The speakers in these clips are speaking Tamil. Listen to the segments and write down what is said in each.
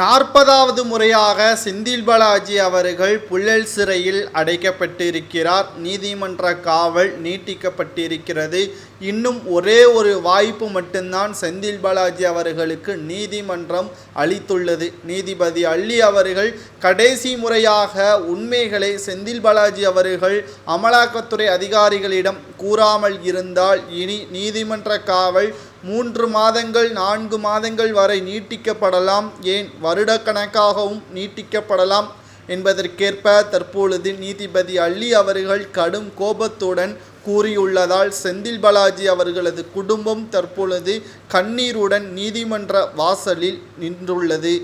நாற்பதாவது முறையாக செந்தில் பாலாஜி அவர்கள் புழல் சிறையில் அடைக்கப்பட்டிருக்கிறார். நீதிமன்ற காவல் நீட்டிக்கப்பட்டிருக்கிறது. இன்னும் ஒரே ஒரு வாய்ப்பு மட்டும்தான் செந்தில் பாலாஜி அவர்களுக்கு நீதிமன்றம் அளித்துள்ளது. நீதிபதி அள்ளி அவர்கள் கடைசி முறையாக உண்மைகளை செந்தில் பாலாஜி அவர்கள் அமலாக்கத்துறை அதிகாரிகளிடம் கூறாமல் இருந்தால் இனி நீதிமன்ற காவல் மூன்று மாதங்கள் நான்கு மாதங்கள் வரை நீட்டிக்கப்படலாம். ஏன்? வருடக்கணக்காகவும் நீட்டிக்கப்படலாம் என்பதற்கேற்ப தற்பொழுது நீதிபதி அள்ளி அவர்கள் கடும் கோபத்துடன் கூறியுள்ளதால் செந்தில் பாலாஜி அவர்களது குடும்பம் தற்பொழுது கண்ணீருடன் நீதிமன்ற வாசலில் நின்றுள்ளது.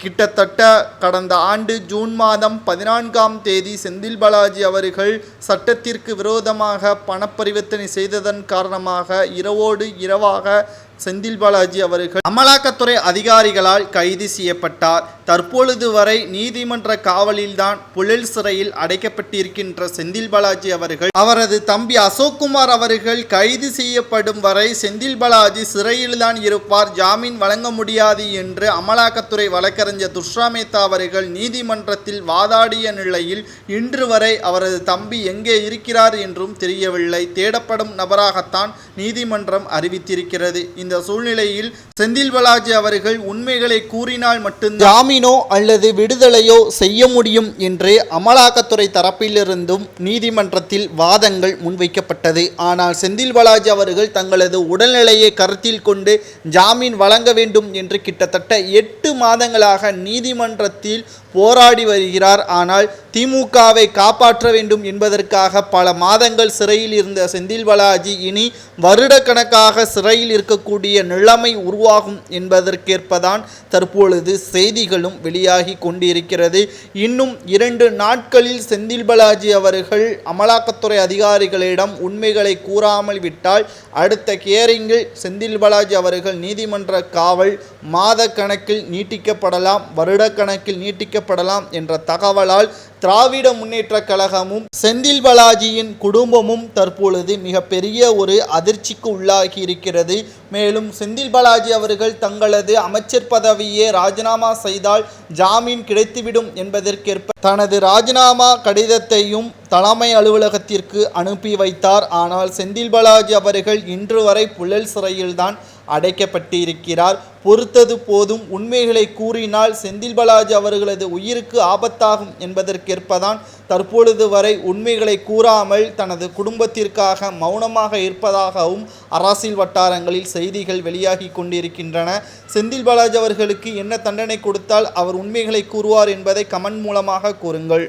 கிட்டத்தட்ட கடந்த ஆண்டு ஜூன் மாதம் பதினான்காம் தேதி செந்தில் பாலாஜி அவர்கள் சட்டத்திற்கு விரோதமாக பணப்பரிவர்த்தனை செய்ததன் காரணமாக இரவோடு இரவாக செந்தில் பாலாஜி அவர்கள் அமலாக்கத்துறை அதிகாரிகளால் கைது செய்யப்பட்டார். தற்பொழுது வரை நீதிமன்ற காவலில்தான் புழல் சிறையில் அடைக்கப்பட்டிருக்கின்ற செந்தில் பாலாஜி அவர்கள் அவரது தம்பி அசோக்குமார் அவர்கள் கைது செய்யப்படும் வரை செந்தில் பாலாஜி சிறையில்தான் இருப்பார் ஜாமீன் வழங்க முடியாது என்று அமலாக்கத்துறை வழக்கறிஞர் துஷ்ரா மேத்தா அவர்கள் நீதிமன்றத்தில் வாதாடிய நிலையில் இன்று வரை அவரது தம்பி எங்கே இருக்கிறார் என்றும் தெரியவில்லை. தேடப்படும் நபராகத்தான் நீதிமன்றம் அறிவித்திருக்கிறது. இந்த சூழ்நிலையில் செந்தில் பாலாஜி அவர்கள் உண்மைகளை கூறினால் மட்டும் ஜாமீன் அல்லது விடுதலையோ செய்ய முடியும் என்று அமலாக்கத்துறை தரப்பிலிருந்தும் நீதிமன்றத்தில் வாதங்கள் முன்வைக்கப்பட்டது. ஆனால் செந்தில் பாலாஜி அவர்கள் தங்களது உடல்நிலையை கருத்தில் கொண்டு ஜாமீன் வழங்க வேண்டும் என்று கிட்டத்தட்ட எட்டு மாதங்களாக நீதிமன்றத்தில் போராடி வருகிறார். ஆனால் திமுகவை காப்பாற்ற வேண்டும் என்பதற்காக பல மாதங்கள் சிறையில் இருந்த செந்தில் பாலாஜி இனி வருடக்கணக்காக சிறையில் இருக்கக்கூடிய நிலைமை உருவாகும் என்பதற்கேற்பதான் தற்பொழுது செய்திகள் செய்திகளும் வெளியாகி கொண்டிருக்கிறது. இன்னும் இரண்டு நாட்களில் செந்தில் பாலாஜி அவர்கள் அமலாக்கத்துறை அதிகாரிகளிடம் உண்மைகளை கூறாமல் விட்டால் அடுத்த கேரிங்கில் செந்தில் பாலாஜி அவர்கள் நீதிமன்ற காவல் மாத கணக்கில் நீட்டிக்கப்படலாம் வருடக்கணக்கில் நீட்டிக்கப்படலாம் என்ற தகவலால் திராவிட முன்னேற்ற கழகமும் செந்தில் பாலாஜியின் குடும்பமும் தற்பொழுது மிகப்பெரிய ஒரு அதிர்ச்சிக்கு உள்ளாகி இருக்கிறது. மேலும் செந்தில் பாலாஜி அவர்கள் தங்களது அமைச்சர் பதவியை ராஜினாமா செய்தால் ஜாமீன் கிடைத்துவிடும் என்பதற்கேற்ப தனது ராஜினாமா கடிதத்தையும் தலைமை அலுவலகத்திற்கு அனுப்பி வைத்தார். ஆனால் செந்தில் பாலாஜி அவர்கள் இன்று வரை புழல் சிறையில்தான் அடைக்கப்பட்டிருக்கிறார். பொறுத்தது போதும் உண்மைகளை கூறினால் செந்தில் பாலாஜி அவர்களது உயிருக்கு ஆபத்தாகும் என்பதற்கேற்பதான் தற்பொழுது வரை உண்மைகளை கூறாமல் தனது குடும்பத்திற்காக மௌனமாக இருப்பதாகவும் அரசியல் வட்டாரங்களில் செய்திகள் வெளியாகி கொண்டிருக்கின்றன. செந்தில் பாலாஜி அவர்களுக்கு என்ன தண்டனை கொடுத்தால் அவர் உண்மைகளை கூறுவார் என்பதை கமெண்ட் மூலமாக கூறுங்கள்.